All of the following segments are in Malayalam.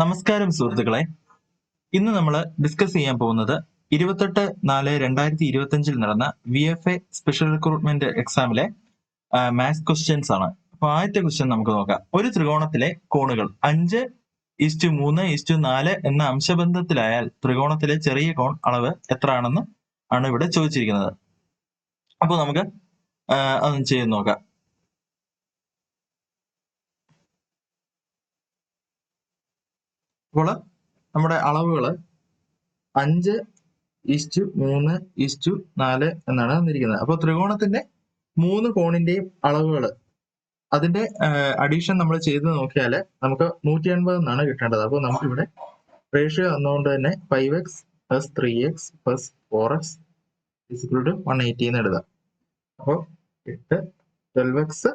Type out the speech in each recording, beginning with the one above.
നമസ്കാരം സുഹൃത്തുക്കളെ. ഇന്ന് നമ്മൾ ഡിസ്കസ് ചെയ്യാൻ പോകുന്നത് ഇരുപത്തെട്ട് നാല് രണ്ടായിരത്തി ഇരുപത്തി അഞ്ചിൽ നടന്ന V F A special recruitment എക്സാമിലെ maths questions ആണ്. അപ്പൊ ആദ്യത്തെ ക്വസ്റ്റ്യൻ നമുക്ക് നോക്കാം. ഒരു ത്രികോണത്തിലെ കോണുകൾ അഞ്ച് ഈസ്റ്റു മൂന്ന് ഈസ്റ്റു നാല് എന്ന അംശബന്ധത്തിലായാൽ ത്രികോണത്തിലെ ചെറിയ കോൺ അളവ് എത്ര ആണെന്ന് ആണ് ഇവിടെ ചോദിച്ചിരിക്കുന്നത്. അപ്പോൾ നമുക്ക് അതൊന്ന് ചെയ്ത് നോക്കാം. അപ്പോൾ നമ്മുടെ അളവുകൾ അഞ്ച് ഇസ്റ്റു മൂന്ന് ഇസ്റ്റു നാല് എന്നാണ് തന്നിരിക്കുന്നത്. അപ്പോൾ ത്രികോണത്തിന്റെ മൂന്ന് കോണിന്റെയും അളവുകൾ അതിന്റെ അഡീഷൻ നമ്മൾ ചെയ്ത് നോക്കിയാൽ നമുക്ക് നൂറ്റി എൺപത് എന്നാണ് കിട്ടേണ്ടത്. അപ്പോൾ നമുക്കിവിടെ റേഷ്യോ തന്നുകൊണ്ട് തന്നെ five X plus three X plus four X is equal to one eighty എന്ന് എഴുതാം. അപ്പോൾ എട്ട് twelve X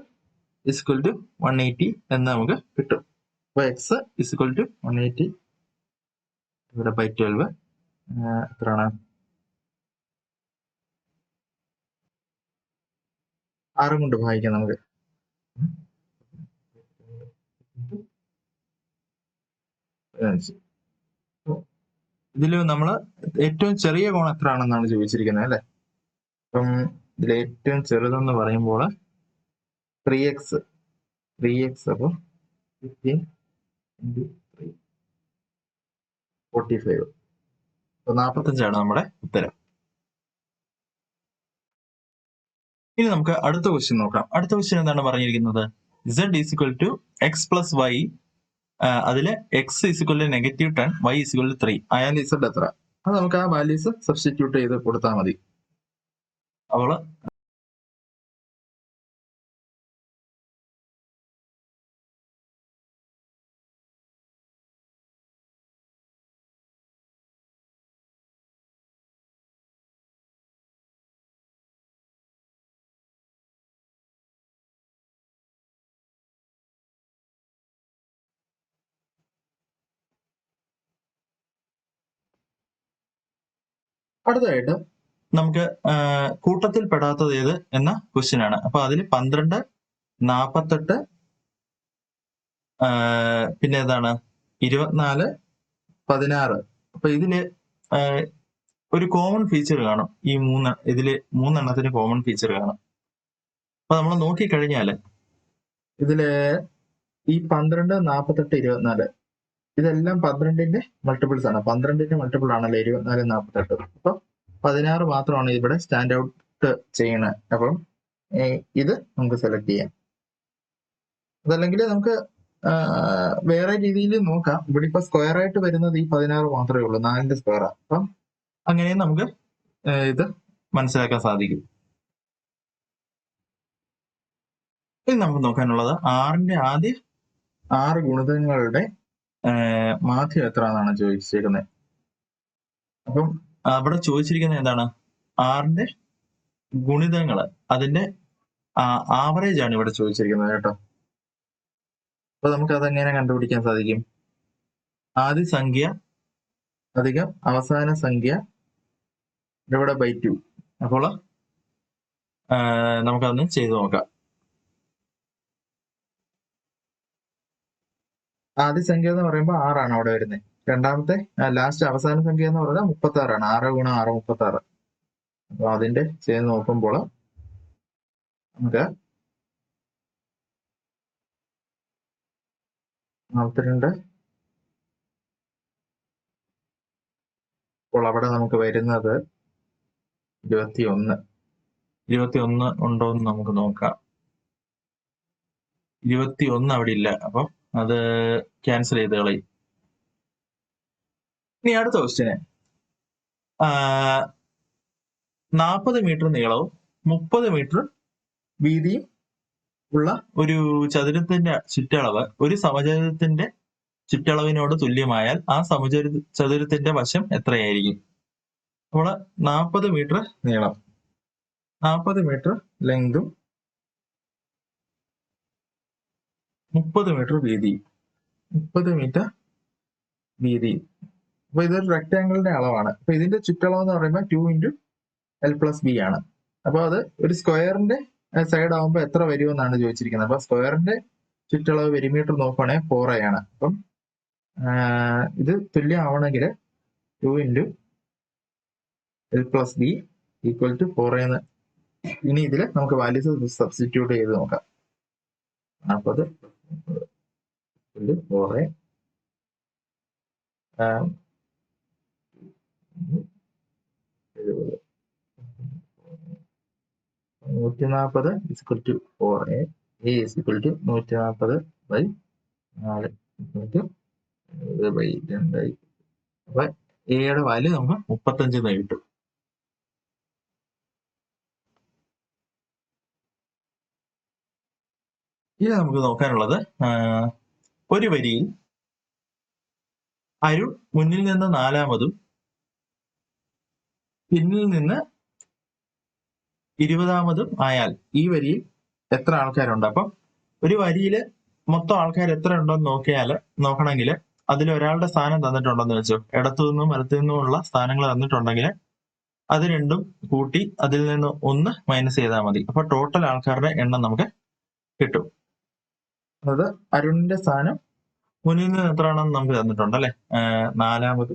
is equal to one eighty എന്ന് നമുക്ക് കിട്ടും. അപ്പോൾ X is equal to one eighty ഇവിടെ ബൈ ട്വൽവ് എത്രയാണ്? ആറും കൊണ്ട് ഭാഗിക്കാം നമുക്ക്. ഇതിൽ നമ്മൾ ഏറ്റവും ചെറിയ കോൺ എത്ര ആണെന്നാണ് ചോദിച്ചിരിക്കുന്നത് അല്ലേ? അപ്പം ഇതിൽ ഏറ്റവും ചെറുതെന്ന് പറയുമ്പോൾ ത്രീ എക്സ് ത്രീ എക്സ് അപ്പോൾ fifteen into three forty five അപ്പൊ നാൽപ്പത്തഞ്ചാണ് നമ്മുടെ ഉത്തരം. ഇനി നമുക്ക് അടുത്ത ക്വസ്റ്റ്യൻ നോക്കാം. അടുത്ത ക്വസ്റ്റ്യൻ എന്താണ് പറഞ്ഞിരിക്കുന്നത്? Z is equal to X plus Y അതിൽ X is equal to negative ten Y is equal to three Ayan Z എത്ര? അത് നമുക്ക് ആ വാല്യൂസ് സബ്സ്റ്റിറ്റ്യൂട്ട് ചെയ്ത് കൊടുത്താൽ മതി. അപ്പോൾ അടുത്തതായിട്ട് നമുക്ക് കൂട്ടത്തിൽ പെടാത്തത് ഏത് എന്ന ക്വസ്റ്റ്യൻ ആണ്. അപ്പൊ അതിൽ പന്ത്രണ്ട് നാപ്പത്തെട്ട് പിന്നെ ഏതാണ്? ഇരുപത്തിനാല് പതിനാറ്. അപ്പൊ ഇതിൽ ഒരു കോമൺ ഫീച്ചർ കാണും. ഈ മൂന്ന് ഇതിൽ മൂന്നെണ്ണത്തിന് കോമൺ ഫീച്ചർ കാണും. അപ്പൊ നമ്മൾ നോക്കിക്കഴിഞ്ഞാൽ ഇതിൽ ഈ പന്ത്രണ്ട് നാപ്പത്തെട്ട് ഇരുപത്തിനാല് ഇതെല്ലാം പന്ത്രണ്ടിന്റെ മൾട്ടിപ്പിൾസ് ആണ്. പന്ത്രണ്ടിന്റെ മൾട്ടിപ്പിൾ ആണല്ലോ ഇരുപത്തിനാല് നാൽപ്പത്തെട്ട് അപ്പൊ പതിനാറ് മാത്രമാണ് ഇവിടെ സ്റ്റാൻഡ് ഔട്ട് ചെയ്യണത് അപ്പം ഇത് നമുക്ക് സെലക്ട് ചെയ്യാം. അതല്ലെങ്കിൽ നമുക്ക് വേറെ രീതിയിൽ നോക്കാം. ഇവിടെ ഇപ്പൊ സ്ക്വയർ ആയിട്ട് വരുന്നത് ഈ പതിനാറ് മാത്രമേ ഉള്ളൂ. നാലിന്റെ സ്ക്വയർ അപ്പം അങ്ങനെ നമുക്ക് ഇത് മനസ്സിലാക്കാൻ സാധിക്കും. ഇനി നമുക്ക് നോക്കാനുള്ളത് ആറിന്റെ ആദ്യ ആറ് ഗുണിതങ്ങളുടെ മാധ്യം എത്ര എന്നാണ് ചോദിച്ചിരിക്കുന്നത് അപ്പം അവിടെ ചോദിച്ചിരിക്കുന്നത് എന്താണ്? ആറിന്റെ ഗുണിതങ്ങൾ അതിന്റെ ആവറേജ് ആണ് ഇവിടെ ചോദിച്ചിരിക്കുന്നത് കേട്ടോ. അപ്പൊ നമുക്ക് അതെങ്ങനെ കണ്ടുപിടിക്കാൻ സാധിക്കും? ആദ്യ സംഖ്യ അധികം അവസാന സംഖ്യ ഇവിടെ ബൈ ടു അപ്പോൾ നമുക്കതൊന്ന് ചെയ്തു നോക്കാം. ആദ്യ സംഖ്യ എന്ന് പറയുമ്പോൾ ആറാണ് അവിടെ വരുന്നത് രണ്ടാമത്തെ ലാസ്റ്റ് അവസാന സംഖ്യ എന്ന് പറഞ്ഞാൽ മുപ്പത്തി ആറാണ് ആറ് ഗുണം ആറ് മുപ്പത്തി ആറ് അപ്പൊ അതിന്റെ ചെയ്ത് നോക്കുമ്പോൾ നമുക്ക് നാൽപ്പത്തിരണ്ട്. അപ്പോൾ അവിടെ നമുക്ക് വരുന്നത് ഇരുപത്തി ഒന്ന് ഇരുപത്തി ഒന്ന് ഉണ്ടോ എന്ന് നമുക്ക് നോക്കാം. ഇരുപത്തി ഒന്ന് അവിടെ ഇല്ല. അപ്പം അത് ക്യാൻസൽ ചെയ്ത് കളയും ഇനി അടുത്ത ക്വസ്റ്റ്യന് നാൽപ്പത് മീറ്റർ നീളവും മുപ്പത് മീറ്റർ വീതിയും ഉള്ള ഒരു ചതുരത്തിന്റെ ചുറ്റളവ് ഒരു സമചതുരത്തിന്റെ ചുറ്റളവിനോട് തുല്യമായാൽ ആ സമചതു ചതുരത്തിന്റെ വശം എത്രയായിരിക്കും? നമ്മൾ നാൽപ്പത് മീറ്റർ നീളം. നാൽപ്പത് മീറ്റർ ലെങ്തും മുപ്പത് മീറ്റർ വീതി. മുപ്പത് മീറ്റർ വീതി. അപ്പൊ ഇതൊരു റെക്ടാങ്കിളിന്റെ അളവാണ്. അപ്പൊ ഇതിന്റെ ചുറ്റളവ് എന്ന് പറയുമ്പോൾ two into L plus B ആണ്. അപ്പൊ അത് ഒരു സ്ക്വയറിന്റെ സൈഡ് ആകുമ്പോൾ എത്ര വരുമെന്നാണ് ചോദിച്ചിരിക്കുന്നത്. അപ്പൊ സ്ക്വയറിന്റെ ചുറ്റളവ് വെരിമീറ്റർ നോക്കുകയാണെങ്കിൽ ഫോർ ആണ്. അപ്പം ഇത് തുല്യമാവണമെങ്കിൽ two into L plus B equal to four എന്ന് ഇനി ഇതിൽ നമുക്ക് വാല്യൂസ് സബ്സ്റ്റിറ്റ്യൂട്ട് ചെയ്ത് നോക്കാം. നാൽപ്പത് ഫോർ എഴുപത് നൂറ്റി നാൽപ്പത് is equal to four A is equal to നൂറ്റി നാൽപ്പത് ബൈ നാല്. ബൈ രണ്ടായി അപ്പൊ എയുടെ വാല്യൂ നമുക്ക് മുപ്പത്തഞ്ച് എന്ന് കിട്ടും. ഇനി നമുക്ക് നോക്കാനുള്ളത് ഒരു വരിയിൽ അരുൺ മുന്നിൽ നിന്ന് നാലാമതും പിന്നിൽ നിന്ന് ഇരുപതാമതും ആയാൽ ഈ വരിയിൽ എത്ര ആൾക്കാരുണ്ട്? അപ്പം ഒരു വരിയിൽ മൊത്തം ആൾക്കാർ എത്ര ഉണ്ടെന്ന് നോക്കിയാൽ നോക്കണമെങ്കിൽ അതിൽ ഒരാളുടെ സ്ഥാനം തന്നിട്ടുണ്ടെന്ന് വെച്ചോ. ഇടത്തു നിന്നും വലത്തു നിന്നുമുള്ള സ്ഥാനങ്ങൾ തന്നിട്ടുണ്ടെങ്കിൽ അത് രണ്ടും കൂട്ടി അതിൽ നിന്ന് ഒന്ന് മൈനസ് ചെയ്താൽ മതി. അപ്പൊ ടോട്ടൽ ആൾക്കാരുടെ എണ്ണം നമുക്ക് കിട്ടും. അതായത് അരുണിന്റെ സ്ഥാനം മുന്നിൽ നിന്ന് എത്രയാണെന്ന് നമുക്ക് തന്നിട്ടുണ്ട് അല്ലെ? നാലാമത്.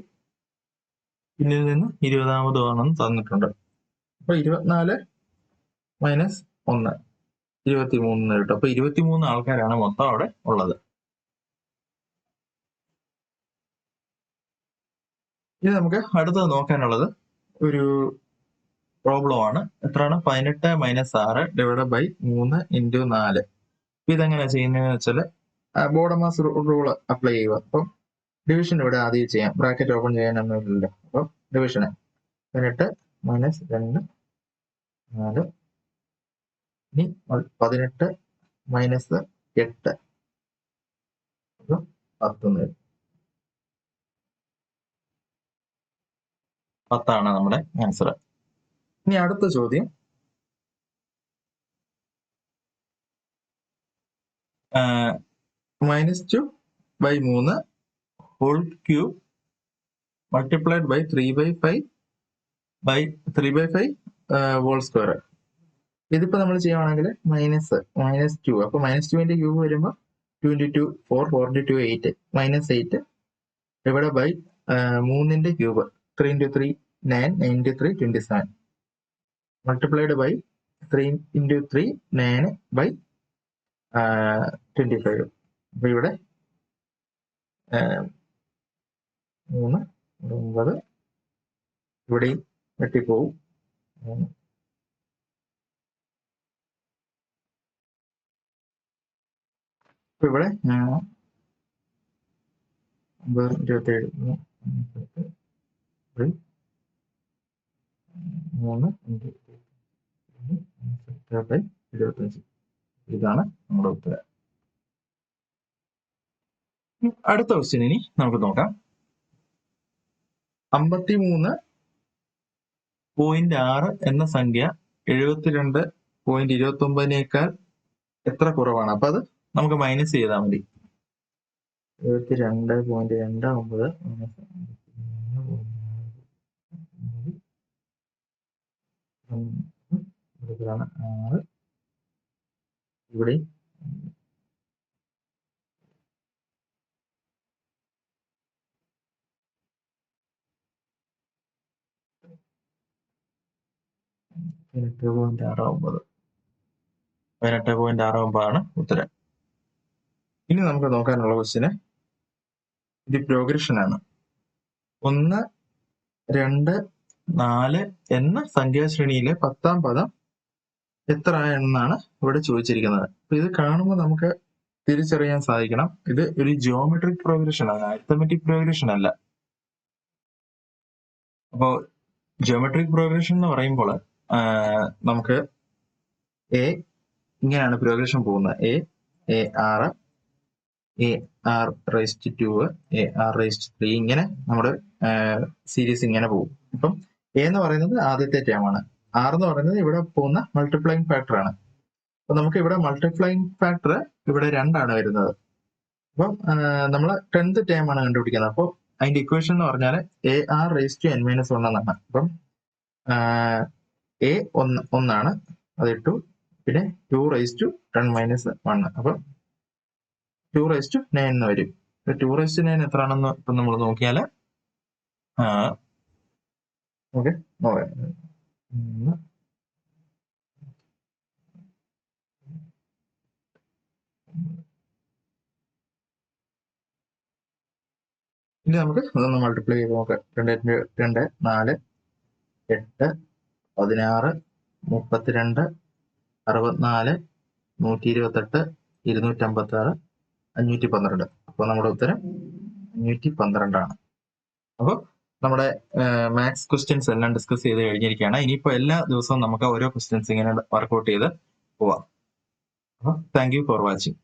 പിന്നിൽ നിന്ന് ഇരുപതാമതും ആണെന്ന് തന്നിട്ടുണ്ട്. അപ്പൊ ഇരുപത്തിനാല് മൈനസ് ഒന്ന്. ഇരുപത്തി മൂന്ന് കിട്ടും. അപ്പൊ ഇരുപത്തിമൂന്ന് ആൾക്കാരാണ് മൊത്തം അവിടെ ഉള്ളത്. ഇനി നമുക്ക് അടുത്തത് നോക്കാനുള്ളത് ഒരു പ്രോബ്ലം ആണ്. എത്രയാണ്? പതിനെട്ട് മൈനസ് ആറ് ഡിവൈഡ് ബൈ മൂന്ന് ഇന്റു നാല്. ഇതെങ്ങനെ ചെയ്യുന്നതെന്ന് വെച്ചാൽ ബോർഡമാസ് റൂൾ അപ്ലൈ ചെയ്യുക. അപ്പം ഡിവിഷൻ ഇവിടെ ആദ്യം ചെയ്യാം. ബ്രാക്കറ്റ് ഓപ്പൺ ചെയ്യാനൊന്നുമില്ലല്ലോ അപ്പം ഡിവിഷൻ എന്നിട്ട് മൈനസ് രണ്ട് നാല് ഇനി പതിനെട്ട് മൈനസ് എട്ട്. പത്തൊന്ന്. പത്താണ് നമ്മുടെ ആൻസർ ഇനി അടുത്ത ചോദ്യം. മൈനസ് ടു ബൈ മൂന്ന് whole cube multiplied by three by five by three by five whole square ഇതിപ്പോ നമ്മൾ ചെയ്യുവാണെങ്കിൽ മൈനസ് മൈനസ് ടു അപ്പൊ മൈനസ് ടുവിന്റെ ക്യൂബ് വരുമ്പോൾ two into two four four into two eight minus eight ഇവിടെ ബൈ മൂന്നിന്റെ cube three into three nine nine into three twenty seven multiplied by three into three nine by twenty five അപ്പൊ ഇവിടെ മൂന്ന് ഒമ്പത് ഇവിടെയും വെട്ടിപ്പോവും അപ്പൊ ഇവിടെ ഒമ്പത് ഇരുപത്തേഴ് മൂന്ന് ഇരുപത്തഞ്ച് ഇതാണ് നമ്മുടെ ഉത്തരം അടുത്ത ക്വസ്റ്റ്യൻ ഇനി നമുക്ക് നോക്കാം അമ്പത്തിമൂന്ന് പോയിന്റ് ആറ് എന്ന സംഖ്യ എഴുപത്തിരണ്ട് പോയിന്റ് ഇരുപത്തി ഒമ്പതിനേക്കാൾ എത്ര കുറവാണ് അപ്പൊ അത് നമുക്ക് മൈനസ് ചെയ്താൽ മതി എഴുപത്തിരണ്ട് പോയിന്റ് രണ്ട് ഒമ്പത് ആറ് ഇവിടെ. പതിനെട്ട് പോയിന്റ് ആറ് ഒമ്പത്. പതിനെട്ട് പോയിന്റ് ആറ് ഒമ്പതാണ് ഉത്തരം. ഇനി നമുക്ക് നോക്കാനുള്ള ക്വസ്റ്റിന് ഇത് പ്രോഗ്രഷൻ ആണ്. ഒന്ന് രണ്ട് നാല് എന്ന സംഖ്യാശ്രേണിയിലെ പത്താം പദം എത്ര എന്നാണ് ഇവിടെ ചോദിച്ചിരിക്കുന്നത്. അപ്പൊ ഇത് കാണുമ്പോൾ നമുക്ക് തിരിച്ചറിയാൻ സാധിക്കണം. ഇത് ഒരു ജിയോമെട്രിക് പ്രോഗ്രഷൻ ആണ് അരിത്തമെറ്റിക് പ്രോഗ്രഷൻ അല്ല. അപ്പോ ജിയോമെട്രിക് പ്രോഗ്രഷൻ എന്ന് പറയുമ്പോൾ നമുക്ക് എ ഇങ്ങനെയാണ് പ്രോഗ്രഷൻ പോകുന്നത്. A A R A R raised to A R raised three ഇങ്ങനെ നമ്മുടെ സീരീസ് ഇങ്ങനെ പോകും. അപ്പം എ എന്ന് പറയുന്നത് ആദ്യത്തെ ടേം ആണ്. ആർ എന്ന് പറയുന്നത് ഇവിടെ പോകുന്ന മൾട്ടിപ്ലൈങ് ഫാക്ടർ ആണ്. അപ്പൊ നമുക്ക് ഇവിടെ മൾട്ടിപ്ലൈങ് ഫാക്ടർ ഇവിടെ രണ്ടാണ് വരുന്നത്. അപ്പം നമ്മൾ ടെൻത്ത് ടേം ആണ് കണ്ടുപിടിക്കുന്നത്. അപ്പോൾ അതിന്റെ ഇക്വേഷൻ എന്ന് പറഞ്ഞാൽ A R raise to N minus one എന്നാണ്. അപ്പം എ ഒന്ന് ഒന്നാണ്. അത് ടു പിന്നെ two raise to ten minus one അപ്പം ടു റേസ് ടു നയൻ എന്ന് വരും. ടു റേസ് ടു നയൻ എത്രയാണെന്ന് ഇപ്പം നമ്മൾ നോക്കിയാൽ ഓക്കെ ഇനി നമുക്ക് അതൊന്ന് മൾട്ടിപ്ലൈ ചെയ്ത് നോക്കാം. രണ്ട് രണ്ട് രണ്ട് നാല് എട്ട് പതിനാറ് മുപ്പത്തിരണ്ട് അറുപത്തിനാല് നൂറ്റി ഇരുപത്തെട്ട് ഇരുന്നൂറ്റമ്പത്തി ആറ് അഞ്ഞൂറ്റി പന്ത്രണ്ട് അപ്പോൾ നമ്മുടെ ഉത്തരം അഞ്ഞൂറ്റി പന്ത്രണ്ടാണ് അപ്പോൾ നമ്മുടെ മാത്സ് ക്വസ്റ്റ്യൻസ് എല്ലാം ഡിസ്കസ് ചെയ്ത് കഴിഞ്ഞിരിക്കുകയാണ്. ഇനിയിപ്പോൾ എല്ലാ ദിവസവും നമുക്ക് ഓരോ ക്വസ്റ്റ്യൻസ് ഇങ്ങനെ വർക്കൗട്ട് ചെയ്ത് പോവാം. അപ്പോൾ താങ്ക് യു ഫോർ വാച്ചിങ്